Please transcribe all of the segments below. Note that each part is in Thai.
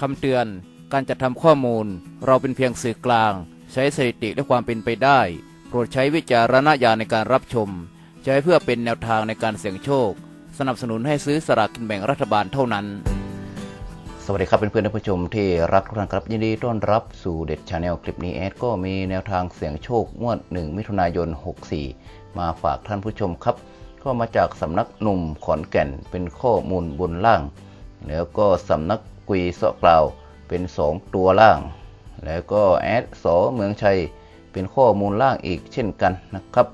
คำเตือน การจัดทำข้อมูล เราเป็นเพียงสื่อกลาง ใช้สถิติและความเป็นไปได้ โปรดใช้วิจารณญาณในการรับชม ใช้เพื่อเป็นแนวทางในการเสี่ยงโชค สนับสนุนให้ซื้อสลากกินแบ่งรัฐบาลเท่านั้น สวัสดีครับเพื่อนๆท่านผู้ชมที่รักทุกท่านครับยินดีต้อนรับสู่เด็ดชาแนลคลิปนี้แอดก็มีแนวทางเสี่ยงโชคงวด 1 มิถุนายน 64 มาฝากท่านผู้ชมครับ ก็มาจากสำนักหนุ่มขอนแก่นเป็นข้อมูลบนล่าง แล้วก็สำนัก กุยเสาะกล่าวเป็น 2 ตัวล่าง แล้วก็แอดสอเมืองชัยเป็นข้อมูลล่างอีกเช่นกันนะครับ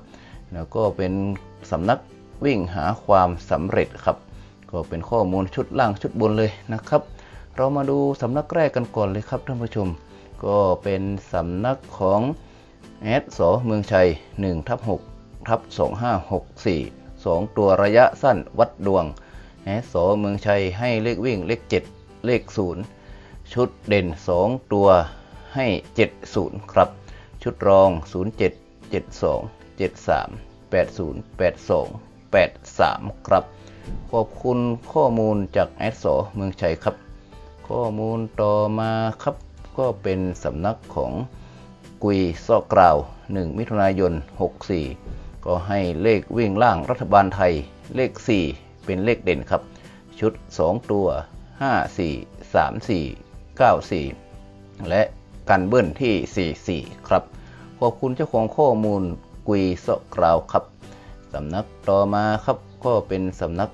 แล้วก็เป็นสำนักวิ่งหาความสำเร็จครับ ก็เป็นข้อมูลชุดล่างชุดบนเลยนะครับ เรามาดูสำนักแรกกันก่อนเลยครับท่านผู้ชม ก็เป็นสำนักของแอดสอเมืองชัย1ทับ6ทับ2564 2 ตัวระยะสั้นวัดดวงแอดสอเมืองชัยให้เลขวิ่งเลข7 เลข 0 ชุดเด่น 2 ตัวให้ 70 ครับ ชุดรอง 07 72 73 80 82 83 ครับ ขอบคุณข้อมูลจากแอดสอเมืองชัยครับ ข้อมูลต่อมาครับ ก็เป็นสำนักของกุยซอกกราว 1 มิถุนายน 64 ก็ให้เลขวิ่งล่างรัฐบาลไทยเลข 4 เป็นเลขเด่นครับ ชุด 2 ตัว 5 4 3 4 9 4 และกันเบิ้ลที่ 44 ครับ ขอบคุณเจ้าของข้อมูลกุยซกกราวครับ สำนักต่อมาครับก็เป็นสำนัก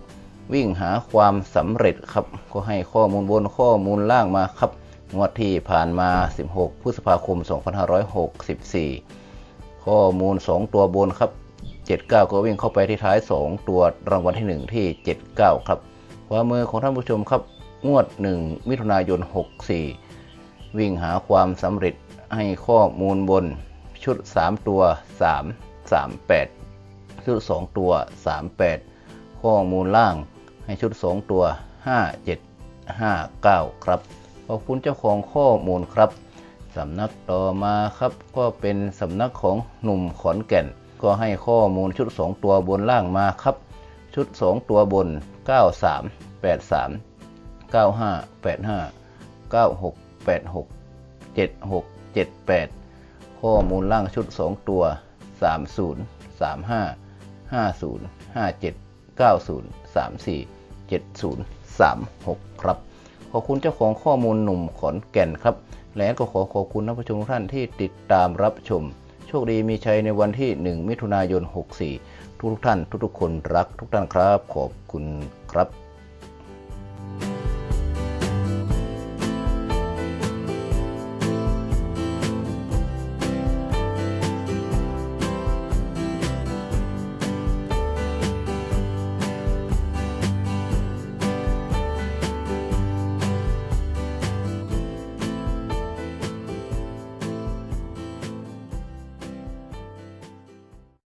วิ่งหาความสำเร็จครับ ก็ให้ข้อมูลบนข้อมูลล่างมาครับ งวดที่ผ่านมา 16 พฤษภาคม 2564 ข้อมูล 2 ตัวบนครับ 79 ก็วิ่งเข้าไปที่ท้าย 2 ตัวรางวัลที่ 1 ที่ 79 ครับขวามือของท่านผู้ชมครับ งวด 1 มิถุนายน 64 วิ่งหาความสำเร็จให้ข้อมูลบนชุด 3 ตัว 3 38 ชุด 2 ตัว 38 ข้อมูลล่างให้ชุด 2 ตัว 5 7 5 9 ครับ ขอบคุณเจ้าของข้อมูลครับสำนักต่อมาครับก็เป็นสำนักของหนุ่มขอนแก่น ก็ให้ข้อมูลชุด 2 ตัวบนล่างมาครับ ชุด 2 ตัวบน 93 83 95 85 96 86 76 78 ข้อมูลล่างชุด 2 ตัว 30 35 50 57 90 34 70 36 ครับ ขอบคุณเจ้าของข้อมูลหนุ่มขอนแก่นครับ และก็ขอขอบคุณท่านผู้ชมทุกท่านที่ติดตามรับชม โชคดีมีชัยในวันที่ 1 มิถุนายน 64 ทุกๆท่านทุกๆคนรักทุกท่านครับ ขอบคุณครับ